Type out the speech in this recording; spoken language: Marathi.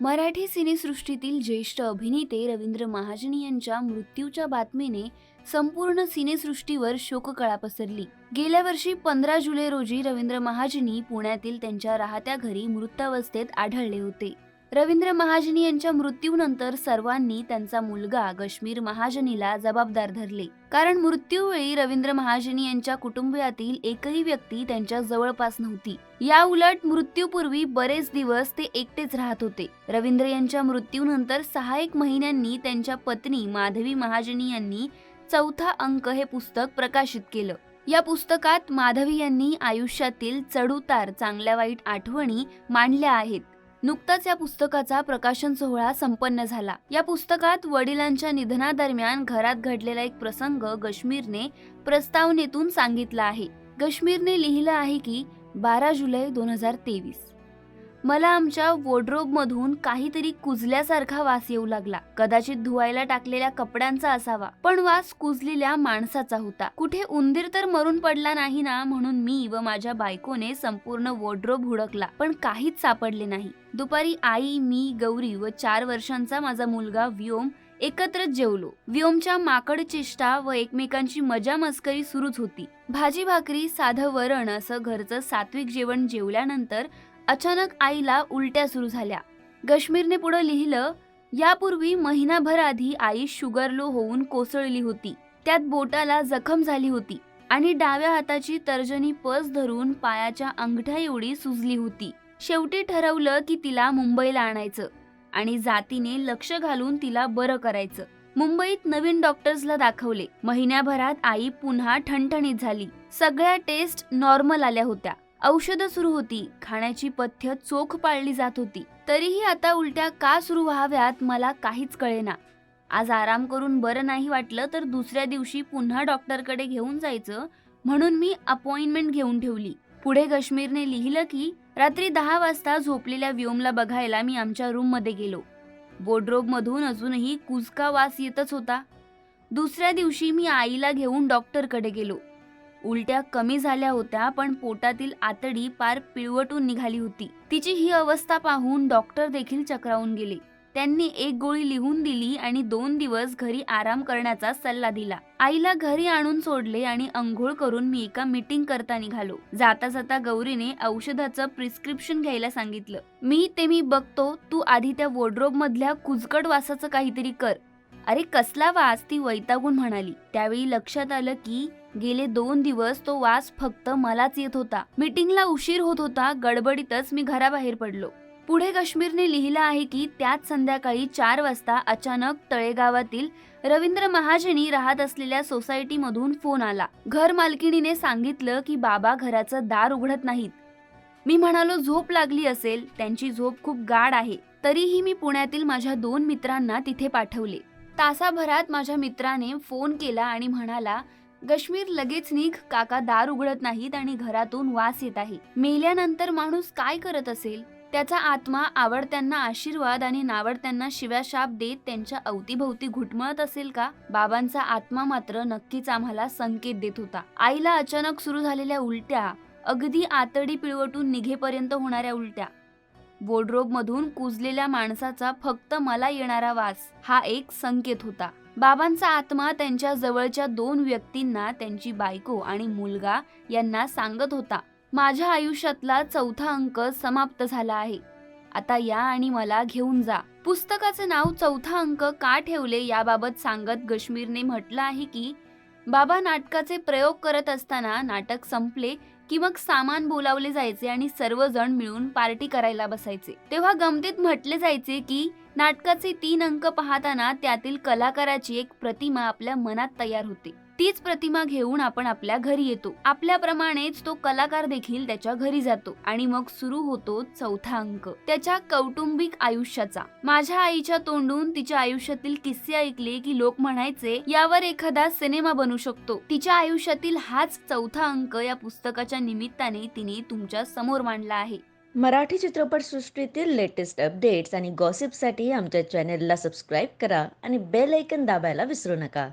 मराठी सिनेसृष्टीतील ज्येष्ठ अभिनेते रवींद्र महाजनी यांच्या मृत्यूच्या बातमीने संपूर्ण सिनेसृष्टीवर शोककळा पसरली. गेल्या वर्षी पंधरा जुलै रोजी रवींद्र महाजनी पुण्यातील त्यांच्या राहत्या घरी मृतावस्थेत आढळले होते. रवींद्र महाजनी यांच्या मृत्यूनंतर सर्वांनी त्यांचा मुलगा गश्मीर महाजनीला जबाबदार धरले. कारण मृत्यूवेळी रवींद्र महाजनी यांच्या कुटुंबियातील एकही व्यक्ती त्यांच्या जवळपास नव्हती. या उलट मृत्यूपूर्वी बरेच दिवस ते एकटेच राहत होते. रवींद्र यांच्या मृत्यूनंतर सहा एक महिन्यांनी त्यांच्या पत्नी माधवी महाजनी यांनी चौथा अंक हे पुस्तक प्रकाशित केलं. या पुस्तकात माधवी यांनी आयुष्यातील चढउतार चांगल्या वाईट आठवणी मांडल्या आहेत. नुकताच या पुस्तकाचा प्रकाशन सोहळा संपन्न झाला. या पुस्तकात वडिलांच्या निधनादरम्यान घरात घडलेला एक प्रसंग गश्मीरने प्रस्तावनेतून सांगितला आहे. गश्मीरने लिहिलं आहे की बारा जुलै दोन हजार तेवीस. मला आमच्या वॉर्ड्रोबमधून काहीतरी कुजल्यासारखा वास येऊ लागला. कदाचित धुवायला टाकलेल्या कपड्यांचा असावा. पण वास कुजलेल्या माणसाचा होता. कुठे उंदीर तर मरून पडला नाही ना म्हणून मी व माझ्या बायकोने संपूर्ण वॉर्ड्रोब हुडकला. पण काहीच सापडले नाही. दुपारी आई मी गौरी व चार वर्षांचा माझा मुलगा व्योम एकत्रच जेवलो. व्योमच्या माकड चेष्टा व एकमेकांची मजा मस्करी सुरूच होती. भाजी भाकरी साधं वरण असं घरचं सात्विक जेवण जेवल्यानंतर अचानक आईला उलट्या सुरू झाल्या. गश्मीरने पुढे लिहिलं यापूर्वी महिनाभर आधी आई शुगरलो होऊन कोसळली होती. त्यात बोटाला जखम झाली होती आणि डाव्या हाताची तर्जनी पस धरून पायाच्या अंगठ्या एवढी सुजली होती. शेवटी ठरवलं की तिला मुंबईला आणायचं आणि जातीने लक्ष घालून तिला बरं करायचं. मुंबईत नवीन डॉक्टर्सला दाखवले. महिन्याभरात आई पुन्हा ठणठणीत झाली. सगळ्या टेस्ट नॉर्मल आल्या होत्या. औषधं सुरू होती. खाण्याची पथ्य चोख पाळली जात होती. तरीही आता उलट्या का सुरू व्हाव्यात मला काहीच कळेना. आज आराम करून बरं नाही वाटलं तर दुसऱ्या दिवशी पुन्हा डॉक्टरकडे घेऊन जायचं म्हणून मी अपॉइंटमेंट घेऊन ठेवली. पुढे कश्मीरने लिहिलं की रात्री दहा वाजता झोपलेल्या व्योमला बघायला मी आमच्या रूममध्ये गेलो. बोर्डरोब अजूनही कुजका वास येतच होता. दुसऱ्या दिवशी मी आईला घेऊन डॉक्टरकडे गेलो. उलट्या कमी झाल्या होत्या पण पोटातील आतडी पार पिळवटून निघाली होती. तिची ही अवस्था पाहून डॉक्टर देखील चक्रावून गेले. त्यांनी एक गोळी लिहून दिली आणि दोन दिवस घरी आराम करण्याचा सल्ला दिला. आईला घरी आणून सोडले आणि अंघोळ करून मी एका मीटिंग करता निघालो. जाता जाता गौरीने औषधाचं प्रिस्क्रिप्शन घ्यायला सांगितलं. मी ते मी बघतो. तू आधी त्या वॉर्ड्रोब मधल्या कुजकट वासाचं काहीतरी कर. अरे कसला वास ती वैतागून म्हणाली. त्यावेळी लक्षात आलं की गेले दोन दिवस तो वास फक्त मलाच येत होता. मीटिंगला उशीर होत होता गडबडीतच मी घराबाहेर पडलो. पुढे काश्मीरने लिहिलं आहे की त्याच संध्याकाळी चार वाजता अचानक तळेगावातील रवींद्र महाजनी राहत असलेल्या सोसायटीमधून फोन आला. घर मालकिणीने सांगितलं की बाबा घराचं दार उघडत नाहीत. मी म्हणालो झोप लागली असेल. त्यांची झोप खूप गाढ आहे. तरीही मी पुण्यातील माझ्या दोन मित्रांना तिथे पाठवले. तासाभरात माझ्या मित्राने फोन केला आणि म्हणाला गश्मीर लगेच निघ काका दार उघडत नाहीत आणि घरातून वास येत आहे. मेल्यानंतर माणूस काय करत असेल त्याचा आत्मा आवडत्यांना आशीर्वाद आणि नावडत्यांना शिव्या शाप देत त्यांच्या अवतीभोवती घुटमळत असेल का? बाबांचा आत्मा मात्र नक्कीच आम्हाला संकेत देत होता. आईला अचानक सुरू झालेल्या उलट्या अगदी आतडी पिळवटून निघेपर्यंत होणाऱ्या उलट्या वॉर्ड्रोब मधून कुजलेल्या माणसाचा फक्त मला येणारा वास हा एक संकेत होता. बाबांचा आत्मा त्यांच्या जवळच्या दोन व्यक्तींना त्यांची बायको आणि मुलगा यांना सांगत होता माझ्या आयुष्यातला चौथा अंक समाप्त झाला आहे. आता या आणि मला घेऊन जा. पुस्तकाचं नाव चौथा अंक का ठेवले याबाबत सांगत गश्मीरने म्हटलं आहे की बाबा नाटकाचे प्रयोग करत असताना नाटक संपले की मग सामान बोलावले जायचे आणि सर्वजण मिळून पार्टी करायला बसायचे. तेव्हा गमतीत म्हटले जायचे की नाटकाचे तीन अंक पाहताना त्यातील कलाकाराची एक प्रतिमा आपल्या मनात तयार होते. तीच प्रतिमा घेऊन आपण आपल्या घरी येतो. आपल्याप्रमाणेच तो कलाकार देखील त्याच्या घरी जातो आणि मग सुरू होतो चौथा अंक. त्याच्या कौटुंबिक आयुष्याचा. माझ्या आईच्या तोंडून तिच्या आयुष्यातील किस्से ऐकले की लोक म्हणायचे यावर एखादा सिनेमा बनू शकतो. तिच्या आयुष्यातील हाच चौथा अंक या पुस्तकाच्या निमित्ताने तिने तुमच्यासमोर मांडला आहे. मराठी चित्रपटसृष्टीतील लेटेस्ट अपडेट्स आणि गॉसिपसाठी आमच्या चॅनेलला सबस्क्राईब करा आणि बेल ऐकन दाबायला विसरू नका.